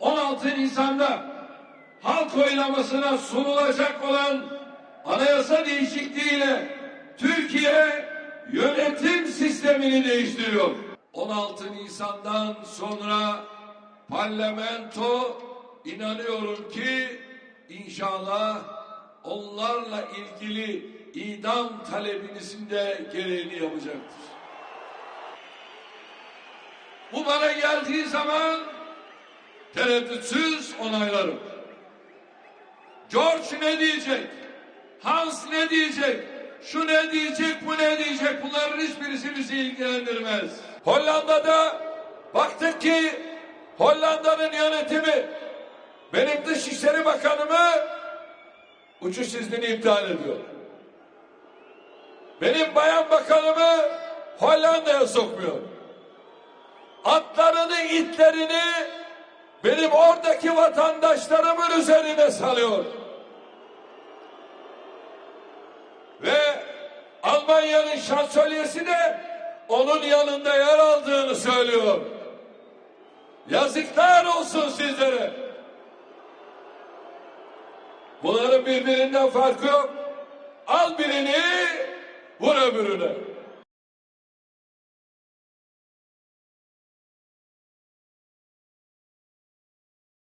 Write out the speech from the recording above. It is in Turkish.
16 Nisan'da halk oylamasına sunulacak olan anayasa değişikliğiyle Türkiye yönetim sistemini değiştiriyor. 16 Nisan'dan sonra parlamento inanıyorum ki inşallah onlarla ilgili idam talebinizin de gereğini yapacaktır. Bu bana geldiği zaman tereddütsüz onaylarım. George ne diyecek? Hans ne diyecek? Şu ne diyecek, bu ne diyecek? Bunların hiçbirisi bizi ilgilendirmez. Hollanda'da baktık ki Hollanda'nın yönetimi benim Dışişleri Bakanımı uçuş iznini iptal ediyor. Benim Bayan Bakanımı Hollanda'ya sokmuyor. Atlarını, itlerini benim oradaki vatandaşlarımın üzerine salıyor. Ve Almanya'nın şansölyesi de onun yanında yer aldığını söylüyor. Yazıklar olsun sizlere. Bunların birbirinden farkı yok. Al birini, vur öbürüne.